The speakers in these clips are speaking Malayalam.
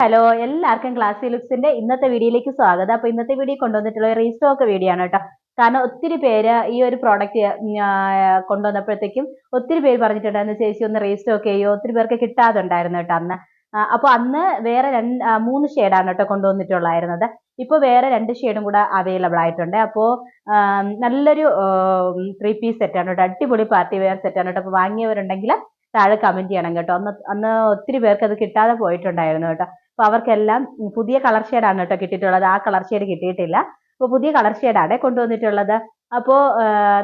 ഹലോ എല്ലാവർക്കും ക്ലാസ്സി ലുക്സിന്റെ ഇന്നത്തെ വീഡിയോയിലേക്ക് സ്വാഗതം. അപ്പൊ ഇന്നത്തെ വീഡിയോ കൊണ്ടുവന്നിട്ടുള്ള റീസ്റ്റോക്ക് വീഡിയോ ആണ് കേട്ടോ. കാരണം ഒത്തിരി പേര് ഈ ഒരു പ്രോഡക്റ്റ് കൊണ്ടുവന്നപ്പോഴത്തേക്കും ഒത്തിരി പേര് പറഞ്ഞിട്ടുണ്ടായിരുന്നു ചേച്ചി ഒന്ന് റീസ്റ്റോക്ക് ചെയ്യോ. ഒത്തിരി പേർക്ക് കിട്ടാതുണ്ടായിരുന്നു കേട്ടോ അന്ന്. അപ്പോൾ അപ്പൊ അന്ന് വേറെ രണ്ട് മൂന്ന് ഷെയ്ഡാണ് കേട്ടോ കൊണ്ടുവന്നിട്ടുള്ളായിരുന്നത്. ഇപ്പൊ വേറെ രണ്ട് ഷെയ്ഡും കൂടെ അവൈലബിൾ ആയിട്ടുണ്ട്. അപ്പോ നല്ലൊരു ത്രീ പീസ് സെറ്റാണ് കേട്ടോ. അടിപൊളി പാർട്ടി വെയർ സെറ്റാണ് കേട്ടോ. അപ്പൊ വാങ്ങിയവരുണ്ടെങ്കിൽ താഴെ കമന്റ് ചെയ്യണം കേട്ടോ. അന്ന് അന്ന് ഒത്തിരി പേർക്ക് അത് കിട്ടാതെ പോയിട്ടുണ്ടായിരുന്നു കേട്ടോ. അപ്പൊ അവർക്കെല്ലാം പുതിയ കളർ ഷെയ്ഡാണ് കേട്ടോ കിട്ടിയിട്ടുള്ളത്. ആ കളർ ഷെയ്ഡ് കിട്ടിയിട്ടില്ല. അപ്പൊ പുതിയ കളർ ഷെയ്ഡാണ് കൊണ്ടുവന്നിട്ടുള്ളത്. അപ്പോ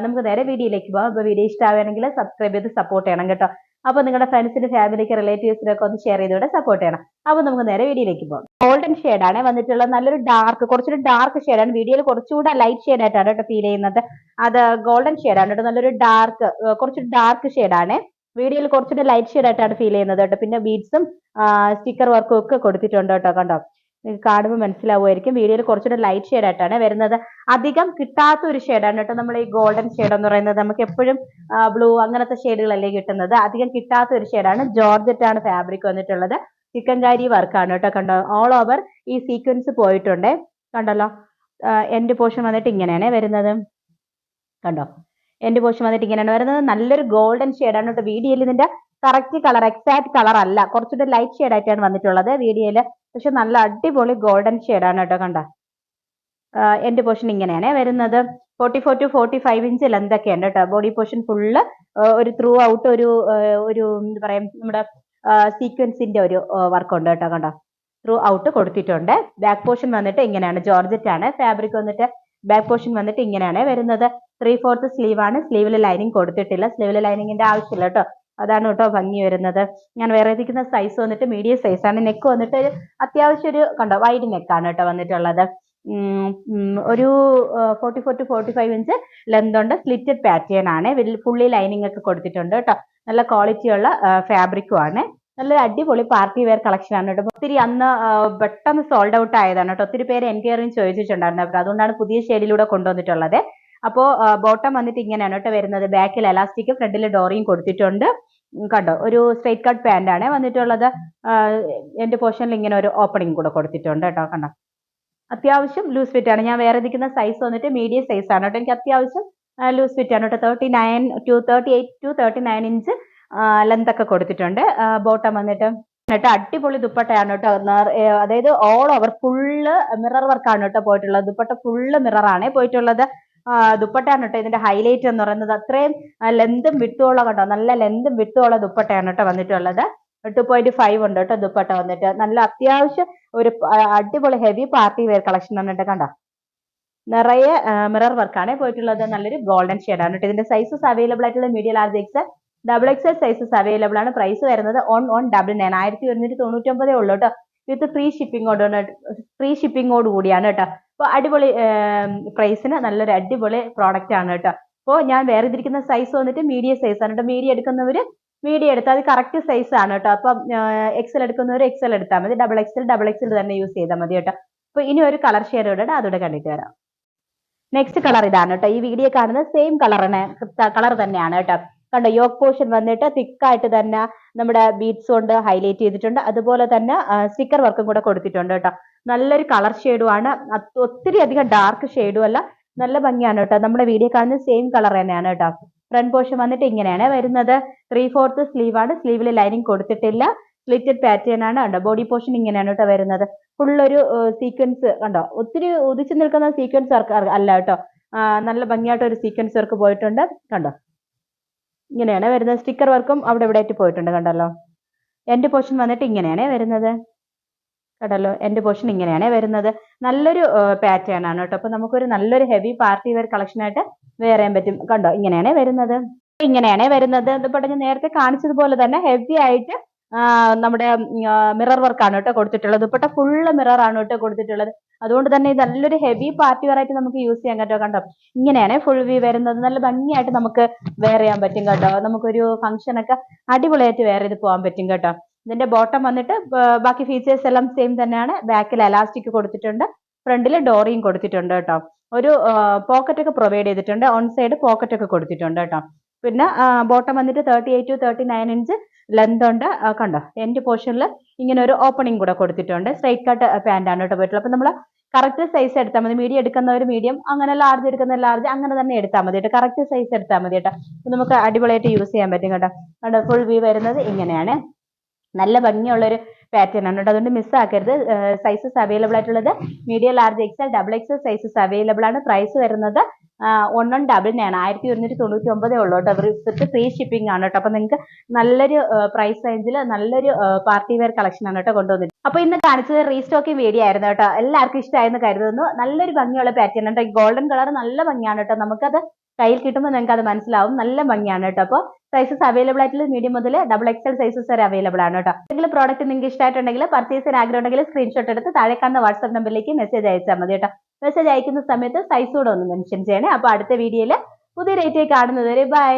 നമുക്ക് നേരെ വീഡിയോയിലേക്ക് പോകാം. അപ്പൊ വീഡിയോ ഇഷ്ടമാവുകയാണെങ്കിൽ സബ്സ്ക്രൈബ് ചെയ്ത് സപ്പോർട്ട് ചെയ്യണം കേട്ടോ. അപ്പൊ നിങ്ങളുടെ ഫ്രണ്ട്സിന് ഫാമിലിക്ക് റിലേറ്റീവ്സിനൊക്കെ ഒന്ന് ഷെയർ ചെയ്തുകൊണ്ട് സപ്പോർട്ട് ചെയ്യണം. അപ്പൊ നമുക്ക് നേരെ വീഡിയോയിലേക്ക് പോകാം. ഗോൾഡൻ ആണ് വന്നിട്ടുള്ളത്. നല്ലൊരു ഡാർക്ക് കുറച്ചൊരു ഡാർക്ക് ഷെയ്ഡാണ് വീഡിയോയിൽ കുറച്ചുകൂടെ ലൈറ്റ് ഷെയ്ഡ് ആയിട്ടാണ് കേട്ടോ ഫീൽ ചെയ്യുന്നത്. അത് ഗോൾഡൻ ആണ് കേട്ടോ. നല്ലൊരു ഡാർക്ക് കുറച്ചൊരു ഡാർക്ക് ഷെയ്ഡാണ് വീഡിയോയിൽ കുറച്ചുകൂടെ ലൈറ്റ് ഷെയ്ഡ് ആയിട്ടാണ് ഫീൽ ചെയ്യുന്നത് കേട്ടോ. പിന്നെ ബീഡ്സും സ്റ്റിക്കർ വർക്കും ഒക്കെ കൊടുത്തിട്ടുണ്ട് കേട്ടോ കണ്ടോ? കാണുമ്പോൾ മനസ്സിലാവുമായിരിക്കും. വീഡിയോയിൽ കുറച്ചുകൂടെ ലൈറ്റ് ഷെയ്ഡ് ആയിട്ടാണ് വരുന്നത്. അധികം കിട്ടാത്ത ഒരു ഷെയ്ഡാണ് കേട്ടോ നമ്മൾ ഈ ഗോൾഡൻ ഷെയ്ഡ് എന്ന് പറയുന്നത്. നമുക്ക് എപ്പോഴും ബ്ലൂ അങ്ങനത്തെ ഷെയ്ഡുകളല്ലേ കിട്ടുന്നത്. അധികം കിട്ടാത്ത ഒരു ഷെയ്ഡാണ് ജോർജറ്റ് ആണ് ഫാബ്രിക് വന്നിട്ടുള്ളത്. ചിക്കൻ കാരി വർക്കാണ് കേട്ടോ കണ്ടോ? ഓൾ ഓവർ ഈ സീക്വൻസ് പോയിട്ടുണ്ട്. കണ്ടല്ലോ? എൻഡ് പോർഷൻ വന്നിട്ട് ഇങ്ങനെയാണ് വരുന്നത്. കണ്ടോ? എൻഡ് പോഷൻ വന്നിട്ട് ഇങ്ങനെയാണ് വരുന്നത്. നല്ലൊരു ഗോൾഡൻ ഷെയ്ഡാണ് കേട്ടോ വീഡിയോയിൽ ഇതിന്റെ കറക്റ്റ് കളർ എക്സാക്ട് കളർ അല്ല. കുറച്ചുകൂടെ ലൈറ്റ് ഷെയ്ഡ് ആയിട്ടാണ് വന്നിട്ടുള്ളത് വീഡിയോയിൽ പക്ഷെ നല്ല അടിപൊളി ഗോൾഡൻ ഷെയ്ഡാണ് കേട്ടോ കണ്ട. എന്റെ പോഷൻ ഇങ്ങനെയാണ് വരുന്നത്. Forty four to forty five inch ലെന്തൊക്കെയാണ് കേട്ടോ ബോഡി പോഷൻ ഫുള്ള് ഒരു ത്രൂ ഔട്ട് ഒരു ഒരു എന്താ പറയാ നമ്മുടെ സീക്വൻസിന്റെ ഒരു വർക്ക് ഉണ്ട് കേട്ടോ കണ്ടോ. ത്രൂ ഔട്ട് കൊടുത്തിട്ടുണ്ട്. ബാക്ക് പോർഷൻ വന്നിട്ട് ഇങ്ങനെയാണ്. ജോർജറ്റ് ആണ്. ഫാബ്രിക് വന്നിട്ട് ബാക്ക് പോർഷൻ വന്നിട്ട് ഇങ്ങനെയാണ് വരുന്നത്. ത്രീ ഫോർത്ത് സ്ലീവ് ആണ്. സ്ലീവിൽ ലൈനിങ് കൊടുത്തിട്ടില്ല. സ്ലീവിൽ ലൈനിങ്ങിന്റെ ആവശ്യമില്ല കേട്ടോ. അതാണ് കേട്ടോ ഭംഗി വരുന്നത്. ഞാൻ വേറെ ഇരിക്കുന്ന സൈസ് വന്നിട്ട് മീഡിയം സൈസ് ആണ്. നെക്ക് വന്നിട്ട് ഒരു അത്യാവശ്യം ഒരു കണ്ടോ വൈഡ് നെക്കാണ് കേട്ടോ വന്നിട്ടുള്ളത്. ഒരു forty four to forty five inch length ഉണ്ട്. സ്ലിറ്റഡ് പാറ്റേൺ ആണ്. ഫുള്ളി ലൈനിങ് ഒക്കെ കൊടുത്തിട്ടുണ്ട് കേട്ടോ. നല്ല ക്വാളിറ്റി ഉള്ള ഫാബ്രിക്കും ആണ്. നല്ലൊരു അടിപൊളി പാർട്ടി വെയർ കളക്ഷൻ ആണ് കേട്ടോ. ഒത്തിരി അന്ന് പെട്ടെന്ന് സോൾഡ് ഔട്ട് ആയതാണ് കേട്ടോ. ഒത്തിരി പേര് എൻക്വയറിയും ചോദിച്ചിട്ടുണ്ടായിരുന്നു അപ്പോൾ അതുകൊണ്ടാണ് പുതിയ ഷെയ്ഡിലൂടെ കൊണ്ടുവന്നിട്ടുള്ളത്. അപ്പോൾ ബോട്ടം വന്നിട്ട് ഇങ്ങനെയാണ് കേട്ടോ വരുന്നത്. ബാക്കിൽ എലാസ്റ്റിക് ഫ്രണ്ടിൽ ഡോറിയും കൊടുത്തിട്ടുണ്ട്. കണ്ടോ? ഒരു സ്ട്രൈറ്റ് കട്ട് പാന്റ് ആണ് വന്നിട്ടുള്ളത്. എന്റെ പോർഷനിൽ ഇങ്ങനെ ഒരു ഓപ്പണിംഗ് കൂടെ കൊടുത്തിട്ടുണ്ട് കേട്ടോ. കണ്ടോ? അത്യാവശ്യം ലൂസ് ഫിറ്റ് ആണ്. ഞാൻ വേറെ ഇരിക്കുന്ന സൈസ് വന്നിട്ട് മീഡിയം സൈസ് ആണ് കേട്ടോ. എനിക്ക് അത്യാവശ്യം ലൂസ് ഫിറ്റ് ആണ് കേട്ടോ. Thirty nine to thirty eight to thirty nine inch length ഒക്കെ കൊടുത്തിട്ടുണ്ട്. ബോട്ടം വന്നിട്ട്. എന്നിട്ട് അടിപൊളി ദുപ്പട്ടയാണ് കേട്ടോ. അതായത് ഓൾ ഓവർ ഫുള്ള് മിറർ വർക്കാണ് കേട്ടോ പോയിട്ടുള്ളത്. ദുപ്പട്ട ഫുള്ള് മിററാണ് പോയിട്ടുള്ളത്. ദുപ്പട്ടയാണ് കേട്ടോ ഇതിന്റെ ഹൈലൈറ്റ് എന്ന് പറയുന്നത്. അത്രയും ലെന്തും വിട്ടുള്ള കേട്ടോ നല്ല ലെന്തും വിട്ടുള്ള ദുപ്പട്ടയാണ് കേട്ടോ വന്നിട്ടുള്ളത്. ടു പോയിന്റ് ഫൈവ് ഉണ്ട് കേട്ടോ ദുപ്പട്ട വന്നിട്ട്. നല്ല അത്യാവശ്യം ഒരു അടിപൊളി ഹെവി പാർട്ടി വെയർ കളക്ഷൻ ആണ് കണ്ടോ? നിറയെ മിറർ വർക്കാണ് പോയിട്ടുള്ളത്. നല്ലൊരു ഗോൾഡൻ ഷെയ്ഡാണ് കേട്ടോ. ഇതിന്റെ സൈസസ് അവൈലബിൾ ആയിട്ടുള്ള medium large XL double XL sizes available ആണ്. പ്രൈസ് വരുന്നത് ഓൺ ഓൺ ഡബിൾ നയൻ ആയിരത്തി ഒരുന്നൂറ്റി തൊണ്ണൂറ്റൊമ്പതേ ഉള്ളൂ കേട്ടോ വിത്ത് ഫ്രീ ഷിപ്പിംഗോട് ഫ്രീ ഷിപ്പിംഗോട് കൂടിയാണ് കേട്ടോ. അപ്പോൾ അടിപൊളി പ്രൈസിന് നല്ലൊരു അടിപൊളി പ്രോഡക്റ്റ് ആണ് കേട്ടോ. അപ്പോൾ ഞാൻ വേറെ ഇതിരിക്കുന്ന സൈസ് വന്നിട്ട് മീഡിയം സൈസ് ആണ് കേട്ടോ. മീഡിയം എടുക്കുന്നവർ മീഡിയം എടുത്താൽ അത് കറക്റ്റ് സൈസ് ആണ് കേട്ടോ. അപ്പം എക്സൽ എടുക്കുന്നവർ എക്സൽ എടുത്താൽ മതി. ഡബിൾ എക്സൽ ഡബിൾ എക്സൽ തന്നെ യൂസ് ചെയ്താൽ മതി കേട്ടോ. അപ്പോൾ ഇനി ഒരു കളർ ഷെയർ ഇടട്ടെ അതോടെ കണ്ടിട്ട് വരാം. നെക്സ്റ്റ് കളർ ഇതാണ് കേട്ടോ. ഈ വീഡിയോ കാണുന്നത് സെയിം കളറിന് കളർ തന്നെയാണ് കേട്ടോ. കണ്ടോ യോക്ക് പോർഷൻ വന്നിട്ട് തിക്കായിട്ട് തന്നെ നമ്മുടെ ബീറ്റ്സ് കൊണ്ട് ഹൈലൈറ്റ് ചെയ്തിട്ടുണ്ട്. അതുപോലെ തന്നെ സ്റ്റിക്കർ വർക്കും കൂടെ കൊടുത്തിട്ടുണ്ട് കേട്ടോ. നല്ലൊരു കളർ ഷെയ്ഡും ആണ്. ഒത്തിരി അധികം ഡാർക്ക് ഷെയ്ഡും അല്ല. നല്ല ഭംഗിയാണ് കേട്ടോ. നമ്മുടെ വീഡിയോ കാണുന്ന സെയിം കളർ തന്നെയാണ് കേട്ടോ. ഫ്രണ്ട് പോർഷൻ വന്നിട്ട് ഇങ്ങനെയാണ് വരുന്നത്. ത്രീ ഫോർത്ത് സ്ലീവ് ആണ് സ്ലീവിൽ ലൈനിങ് കൊടുത്തിട്ടില്ല. സ്ലിറ്റഡ് പാറ്റേൺ ആണ്. കണ്ടോ ബോഡി പോർഷൻ ഇങ്ങനെയാണ് കേട്ടോ വരുന്നത്. ഫുൾ ഒരു സീക്വൻസ് കണ്ടോ ഒത്തിരി ഉദിച്ചു നിൽക്കുന്ന സീക്വൻസ് വർക്ക് അല്ല കേട്ടോ. നല്ല ഭംഗിയായിട്ട് ഒരു സീക്വൻസ് വർക്ക് പോയിട്ടുണ്ട്. കണ്ടോ ഇങ്ങനെയാണ് വരുന്നത്. സ്റ്റിക്കർ വർക്കും അവിടെ ഇവിടെ ആയിട്ട് പോയിട്ടുണ്ട് കണ്ടല്ലോ. എന്റെ പോർഷൻ വന്നിട്ട് ഇങ്ങനെയാണ് വരുന്നത്. കണ്ടല്ലോ എന്റെ പോർഷൻ ഇങ്ങനെയാണ് വരുന്നത്. നല്ലൊരു പാറ്റേൺ ആണ് കേട്ടോ. അപ്പൊ നമുക്കൊരു നല്ലൊരു ഹെവി പാർട്ടി വെയർ കളക്ഷൻ ആയിട്ട് വേറെയാൻ പറ്റും. കണ്ടോ ഇങ്ങനെയാണ് വരുന്നത്. ഇങ്ങനെയാണ് വരുന്നത്. ഇതിപ്പോ ഞാൻ നേരത്തെ കാണിച്ചതുപോലെ തന്നെ ഹെവി ആയിട്ട് നമ്മുടെ മിറർ വർക്കാണ് കേട്ടോ കൊടുത്തിട്ടുള്ളത്. ദുപ്പട്ട ഫുള്ള് മിറർ ആണ് കേട്ടോ കൊടുത്തിട്ടുള്ളത്. അതുകൊണ്ട് തന്നെ ഇത് നല്ലൊരു ഹെവി പാർട്ടി വെയർ ആയിട്ട് നമുക്ക് യൂസ് ചെയ്യാൻ കേട്ടോ കണ്ടോ? ഇങ്ങനെയാണ് ഫുൾ വ്യൂ വരുന്നത്. നല്ല ഭംഗിയായിട്ട് നമുക്ക് വെയർ ചെയ്യാൻ പറ്റും കേട്ടോ. നമുക്കൊരു ഫംഗ്ഷൻ ഒക്കെ അടിപൊളിയായിട്ട് വെയർ ചെയ്ത് പോകാൻ പറ്റും കേട്ടോ. ഇതിന്റെ ബോട്ടം വന്നിട്ട് ബാക്കി ഫീച്ചേഴ്സ് എല്ലാം സെയിം തന്നെയാണ്. ബാക്കിൽ എലാസ്റ്റിക് കൊടുത്തിട്ടുണ്ട്. ഫ്രണ്ടിൽ ഡോറിയും കൊടുത്തിട്ടുണ്ട് കേട്ടോ. ഒരു പോക്കറ്റ് ഒക്കെ പ്രൊവൈഡ് ചെയ്തിട്ടുണ്ട്. ഓൺ സൈഡ് പോക്കറ്റ് ഒക്കെ കൊടുത്തിട്ടുണ്ട് കേട്ടോ. പിന്നെ ബോട്ടം വന്നിട്ട് thirty eight to thirty nine inch length ഉണ്ട്. കണ്ടോ? എന്റെ പോർഷനിൽ ഇങ്ങനെ ഒരു ഓപ്പണിംഗ് കൂടെ കൊടുത്തിട്ടുണ്ട്. സ്ട്രൈറ്റ് കട്ട് പാന്റ് കേട്ടോ പോയിട്ടുള്ളത് അപ്പം നമ്മൾ കറക്റ്റ് സൈസ് എടുത്താൽ മതി. മീഡിയം എടുക്കുന്നവർ മീഡിയം അങ്ങനെ ലാർജ് എടുക്കുന്ന ലാർജ് അങ്ങനെ തന്നെ എടുത്താൽ മതി കേട്ടോ. കറക്റ്റ് സൈസ് എടുത്താൽ മതി കേട്ടോ. നമുക്ക് അടിപൊളിയായിട്ട് യൂസ് ചെയ്യാൻ പറ്റും കേട്ടോ. കണ്ടോ? ഫുൾ വ്യൂ വരുന്നത് ഇങ്ങനെയാണ്. നല്ല ഭംഗിയുള്ളൊരു പാറ്റേൺ ആണ് കേട്ടോ. അതുകൊണ്ട് മിസ്സാക്കരുത് സൈസസ് അവൈലബിൾ ആയിട്ടുള്ളത് medium large XL double XL sizes available ആണ്. പ്രൈസ് വരുന്നത് വൺ വൺ ഡബിൾ നയൻ ആയിരത്തി ഒരുന്നൂറ്റി തൊണ്ണൂറ്റി ഒമ്പതേ ഉള്ളൂ കേട്ടോ. വിത്ത് ഫ്രീ ഷിപ്പിംഗ് ആണ് കേട്ടോ. അപ്പോൾ നിങ്ങൾക്ക് നല്ലൊരു പ്രൈസ് റേഞ്ചിൽ നല്ലൊരു പാർട്ടി വെയർ കളക്ഷൻ ആണ് കേട്ടോ കൊണ്ടുവന്നിട്ട്. അപ്പോൾ ഇന്ന് കാണിച്ചത് റീസ്റ്റോക്കിംഗ് വീഡിയോ ആയിരുന്നു കേട്ടോ. എല്ലാവർക്കും ഇഷ്ടമായെന്ന് കരുതുന്നു. നല്ലൊരു ഭംഗിയുള്ള പാറ്റേൺ ഉണ്ട് ഗോൾഡൻ കളർ നല്ല ഭംഗിയാണ് കേട്ടോ. നമുക്കത് കയ്യിൽ കിട്ടുമ്പോൾ നിങ്ങൾക്ക് അത് മനസ്സിലാവും. നല്ല ഭംഗിയാണ് കേട്ടോ. അപ്പോൾ സൈസസ് അവൈലബിൾ ആയിട്ടുള്ള മീഡിയം മുതൽ ഡബിൾ എക്സൽ സൈസസ് വരെ അവൈലബിൾ ആണ് കേട്ടോ. എന്തെങ്കിലും പ്രോഡക്റ്റ് നിങ്ങൾക്ക് ഇഷ്ടമായിട്ടുണ്ടെങ്കിൽ പർച്ചേസ് ചെയ്യാൻ ആഗ്രഹമുണ്ടെങ്കിൽ സ്ക്രീൻഷോട്ട് എടുത്ത് താഴെ കാണുന്ന വാട്സ്ആപ്പ് നമ്പറിലേക്ക് മെസ്സേജ് അയച്ചാൽ മതി കേട്ടോ. മെസ്സേജ് അയക്കുന്ന സമയത്ത് സൈസ് കൂടെ ഒന്ന് മെൻഷൻ ചെയ്യണേ. അപ്പോൾ അടുത്ത വീഡിയോയിൽ പുതിയ റേറ്റ് കാണുന്നത് വരെ ബൈ